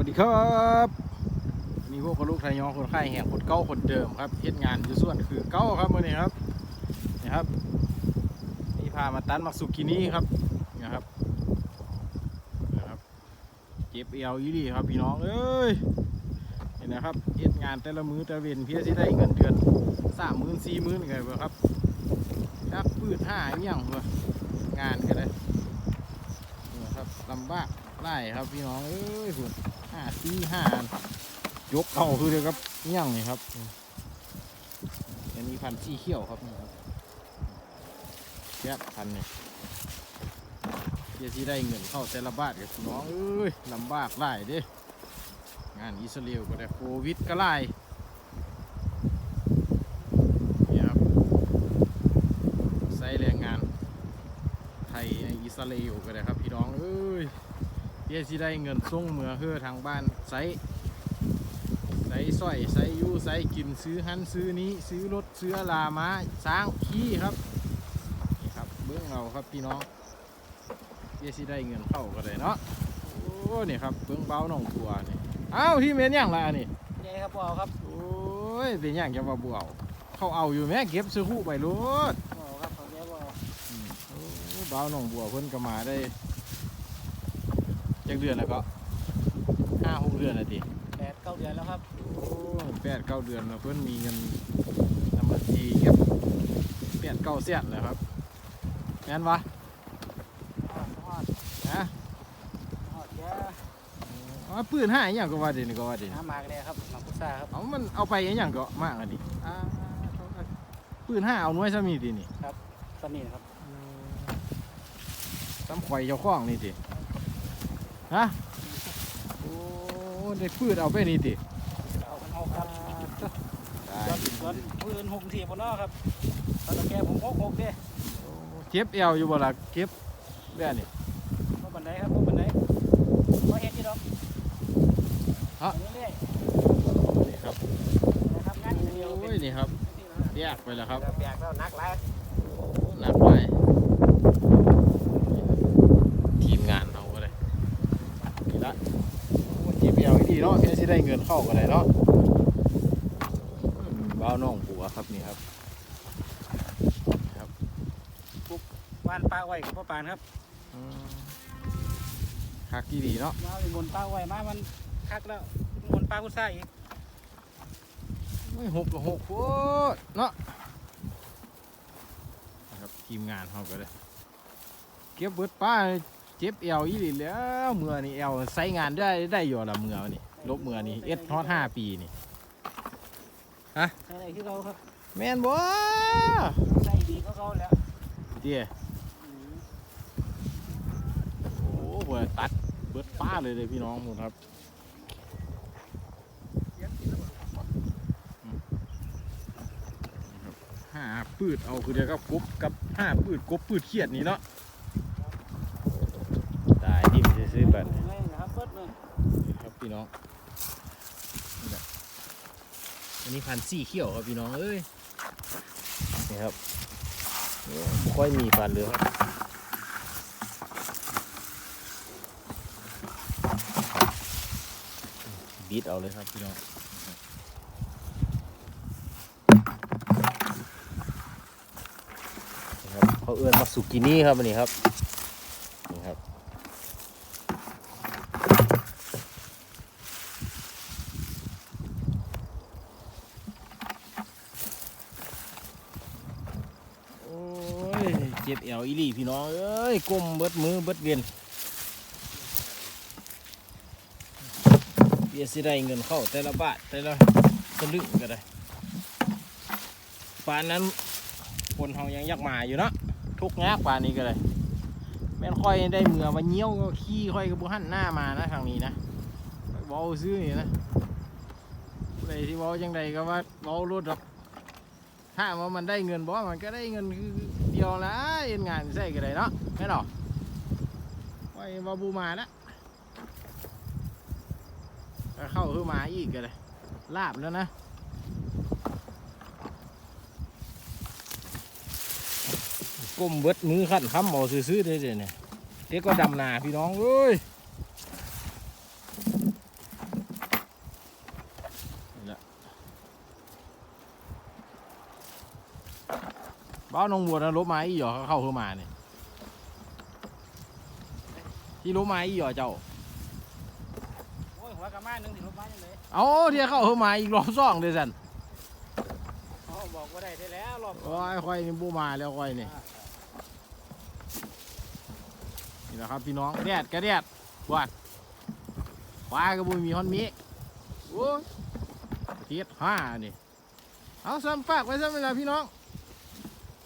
วัสดีครับวันนี้พวกกลูกไทยยองคนไข้แห่งคนเก้าคนเดิมครับเฮ็ดงานอยู่ส่วนคือเก้าครับมื่อนี้ครับนี่ครับนี่พามาตันมักสุกินี่ครับนี่ครับนะครับเจ็บเอวอีดีครับพี่น้องเอ้ยเห็นนะครับเฮ็ดงานแต่ละมือแต่เวนเพื่อที่ได้เงินเดือนสามหมื่นสี่หมื่นไงเบ่ครับจักพืชห้าอย่างเบ่งานก็ได้นี่ครับลำบากไล่ครับพี่น้องเอ้ยคุณ สี่ห้ายกเอาคือเดียวกับเงี้ยงนี่ครับอันนี้พันธุ์สีเขียวครับนี่ครับแค่พันธุ์นี่ยเดี๋ยวที่ได้เงินเข้าแต่ละบาทกับพี่น้องเอ้ยลำบากหลายเด้งานอิสราเอลก็ได้โควิดก็หลายนี่ครับใส่แรงงานไทยในอิสราเอลก็ได้ครับพี่น้องเอ้ย เดี๋ยวสิได้เงินส่งเมือเพื่อทางบ้านใส่ใส่สร้อยใส่อยูใส่กินซื้อหันซื้อนี้ ซื้อรถซื้อลามาสร้างขี้ครับนี่ครับเบื้องเราครับพี่น้องเดี๋ยวสิได้เงินเข้าก็ได้เนาะโอ้นี่ครับเบื้องเบาหนองบัวนี่เอ้าที่เมนย่างละอันนี่ใหญ่ครับพ่อครับโอ้ยเป็นย่างจะมาบัวเอาเขาเอาอยู่แม่เก็บซื้อคู่ไปรถพ่อครับเขาเรียกว่าอืมโอ้เบาหนองบัวเพิ่นก็มาได้ จักเดือนแล้วก็ห้าหกเดือนแล้วดิแปดเก้าเดือนแล้วครับโอ้แปดเก้าเดือนแล้วเพื่อนมีเงินทำบัญชีเก็บแปดเก้าเสียนแล้วครับแม่นวะฮอดฮอดนะฮอดแย่เอาปืนห้าอหย่างก็ว่าเด่นก็ว่าเด่นน้ำหมากเลยครับหมักพุทราครับเอามันเอาไปอหย่างก็มากอันนี้อ่าปืนห้าเอาหน่วยซะมีดีนี่สนิทครับตำข่อยเจ้าของนี่ดิ ฮะโอ้ได้ปืนเอาไปนี่ดิเอากันเอาครับได้ส่วนส่วนปืนหกทีบนนอครับตอนแกผมหกหกเด้เก็บเอวอยู่บ่ล่ะเก็บเรื่องนี่พวกบันไดครับพวกบันไดพอเฮ็ดที่ดอกฮะเรื่อยนี่ครับๆนะครับงานอิสราเอลโอ้ยนี่ครับแยกไปแล้วครับแบกแล้วนักหลายหนักไปทีมงานเราก็เลยนี่ละจี บเอลดีเนาะเพื่อที่ได้เงินเข้าก็ได้เนาะอืมบ้าวน้องบัวครับนี่ครับว่านปลาไว้กับพ่อปานครับอืมคักกี่ดีเนาะมาเป็นบนปลาไว้มามันคักแล้วบนปลาพุทราอีกไม่หกกับหกโคตรเนาะนะครับทีมงานเขาก็เลยเก็บเบิดป้า เจ็บเอวอีหลีแล้วเมื่อนี่เอวใช้งานได้ได้อยู่ละเมื่อนี่ลบเมื่อนี่เอสทอดห้าปีนี่อะไรที่เราครับแม่นบ่ได้ดีก็เขาแล้วเดี๋ยโอ้เบิดตัดเบิดป้าเลยเลยพี่น้องหมดครับห้าปืดเอาคือเดียวกับกบกับห้าปืดกบปืดเขียดนี่เนาะตายที่มันจะ ซื้อแบบไม่นะครับเปิดเลยครับพี่น้องนี่แหละอันนี้พันธุ์สีเขียวครับพี่น้องเอ้ยนี่ครับโอ้ไม่ค่อยมีพันธุ์เลยครับบีดเอาเลยครับพี่น้องนี่ครับเขาเอื้อนมาสุกินี่ครับอันนี้ครับนี่ครับ โอ้ยเจ็บเอวอีลีพี่น้อง เอ้ยก้มเบิดมือเบิดเวียนเดี๋ยสิได้เงินเข้าแต่ละบาทแต่ละสลึงก็ได้ป่านนั้นคนเฮายังอยากมาอยู่เนาะทุกข์ยากป่านนี้ก็เลยแม่นค่อยได้เมือมาเงี้ยวก็ขี้ค่อยก็บุหันหน้ามานะทางนี้นะเว้าซื้อนี่นะผู้ใดที่เว้าจังใดก็ว่าเว้ารถดอกถ้าว่ามันได้เงินบ่มันก็ได้เงินคือเดียวและ เอ็นงานใส่กันเลยเนาะไม่หรอกไว้าบูมาละเข้าขึ้นมาอีกกันเลยลาบแล้วนะก้มเบิดมือขันค้ำหมอซื้อๆได้เลยเนี่ยเด็กก็ดำนาพี่น้องเอ้ย ก็น้องบัวนะลบไม้อีหยอเข้าเข้ามาเนี่ยที่ลบไม้อีหยอเจ้าโอ้ยหัวกระมาหนึงสิลบมาจังได๋เอาเที่ยเข้าเข้ามาอีกรอบสองเลยสันอ๋อบอกว่าได้ได้แล้วรอบโอ้ยค่อยนี่บูมาแล้วค่อยนี่นี่แหละครับพี่น้องแดดกระแดดวัดฟ้าก็บุมีฮอนมีโอ้ยเทียดห้านี่เอาซ้ำฝากไว้ซ้ำเวลาพี่น้อง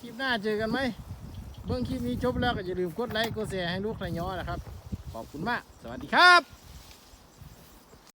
คลิปหน้าเจอกันไหมเบื้องคลิปนี้จบแล้วก็อย่าลืมกดไลค์กดแชร์ให้ลูกไรย้อนะครับ ขอบคุณมาก สวัสดีครับ